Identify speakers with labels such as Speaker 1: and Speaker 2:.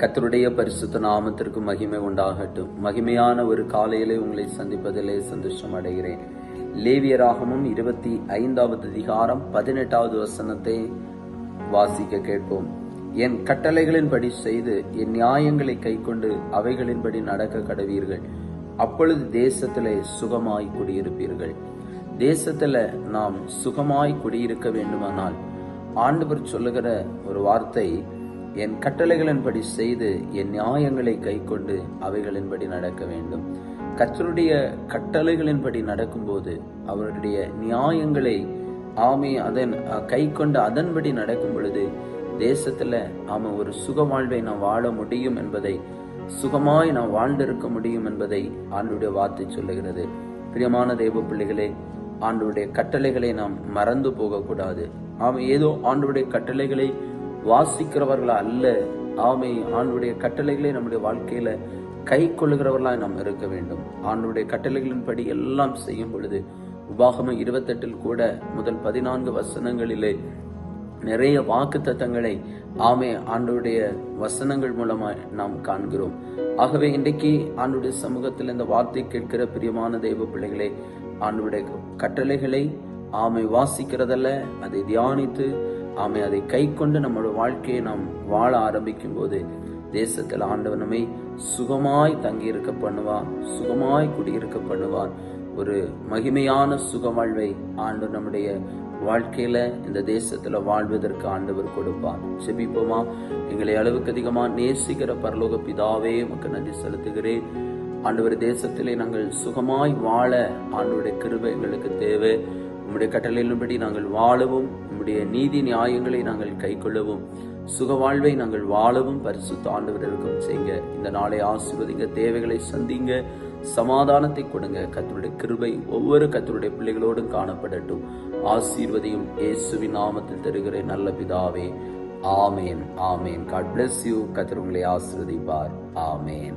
Speaker 1: கத்தருடைய பரிசுத்த நாமத்திற்கு மகிமை உண்டாகட்டும். மகிமையான ஒரு காலையிலே உங்களை சந்திப்பதிலே சந்தோஷம் அடைகிறேன். லேவியராகமும் இருபத்தி ஐந்தாவது அதிகாரம் பதினெட்டாவது வசனத்தை வாசிக்க கேட்போம். என் கட்டளைகளின்படி செய்து என் நியாயங்களை கைக்கொண்டு அவைகளின்படி நடக்க கடவீர்கள். அப்பொழுது தேசத்திலே சுகமாய் குடியிருப்பீர்கள். தேசத்துல நாம் சுகமாய் குடியிருக்க வேண்டுமானால் ஆண்டவர் சொல்லுகிற ஒரு வார்த்தை என் கட்டளைகளின்படி செய்து என் நியாயங்களை கைக்கொண்டு அவைகளின்படி நடக்க வேண்டும். கத்தருடைய கட்டளைகளின்படி நடக்கும்போது அவருடைய நியாயங்களை ஆமை அதன் கை கொண்டு அதன்படி நடக்கும் பொழுது தேசத்தில் ஆமா ஒரு சுக வாழ்வை நாம் வாழ முடியும் என்பதை சுகமாய் நாம் வாழ்ந்திருக்க முடியும் என்பதை ஆண்டுடைய வார்த்தை சொல்லுகிறது. பிரியமான தெய்வ பிள்ளைகளே ஆண்டுடைய கட்டளைகளை நாம் மறந்து போகக்கூடாது. ஆமை ஏதோ ஆண்டுடைய கட்டளைகளை வாசிக்கிறவர்களா அல்ல. ஆமை ஆண்டுடைய கட்டளைகளை நம்முடைய வாழ்க்கையில கை கொள்ளுகிறவர்களாய் நாம் இருக்க வேண்டும். ஆண்டுடைய கட்டளைகளின்படி எல்லாம் செய்யும் பொழுது உபாகமம் இருபத்தெட்டில் கூட முதல் பதினான்கு வசனங்களிலே நிறைய வாக்கு தத்தங்களை ஆமே ஆண்டுடைய வசனங்கள் மூலமாக நாம் காண்கிறோம். ஆகவே இன்றைக்கு ஆண்டுடைய சமூகத்தில் இந்த வார்த்தை கேட்கிற பிரியமான தெய்வ பிள்ளைகளே ஆண்டுடைய கட்டளைகளை ஆமை வாசிக்கிறதல்ல அதை தியானித்து ஆமை அதை கை கொண்டு நம்மளோட வாழ்க்கையை நாம் வாழ ஆரம்பிக்கும் போது தேசத்தில் ஆண்டவர் நம்மை சுகமாய் தங்கியிருக்க பண்ணுவார் சுகமாய் குடியிருக்க பண்ணுவார். ஒரு மகிமையான சுக வாழ்வை ஆண்டு நம்முடைய வாழ்க்கையில இந்த தேசத்துல வாழ்வதற்கு ஆண்டவர் கொடுப்பார். செபிப்போமா? எங்களை அளவுக்கு அதிகமா நேசிக்கிற பரலோக பிதாவே உமக்கு நன்றி செலுத்துகிறேன். ஆண்டவர் தேசத்திலே நாங்கள் சுகமாய் வாழ ஆண்டவருடைய கிருபை எங்களுக்கு தேவை. உம்முடைய கட்டளையின்படி நாங்கள் வாழவும். உம்முடைய நீதி நியாயங்களை நாங்கள் கைக்கொள்ளவும். சுக வாழ்வை நாங்கள் வாழவும் பரிசுத்த ஆண்டவர்களுக்கும் செய்யுங்க. இந்த நாளை ஆசிர்வதிங்க தேவைகளை சந்திங்க சமாதானத்தை கொடுங்க. கத்தருடைய கிருபை ஒவ்வொரு கத்தருடைய பிள்ளைகளோடும் காணப்படட்டும். ஆசீர்வதியும் இயேசுவின் நாமத்தில் தருகிற நல்ல பிதாவே. ஆமேன் ஆமேன். காட் பிளஸ் யூ கத்தர் உங்களை ஆசிர்வதிப்பார். ஆமேன்.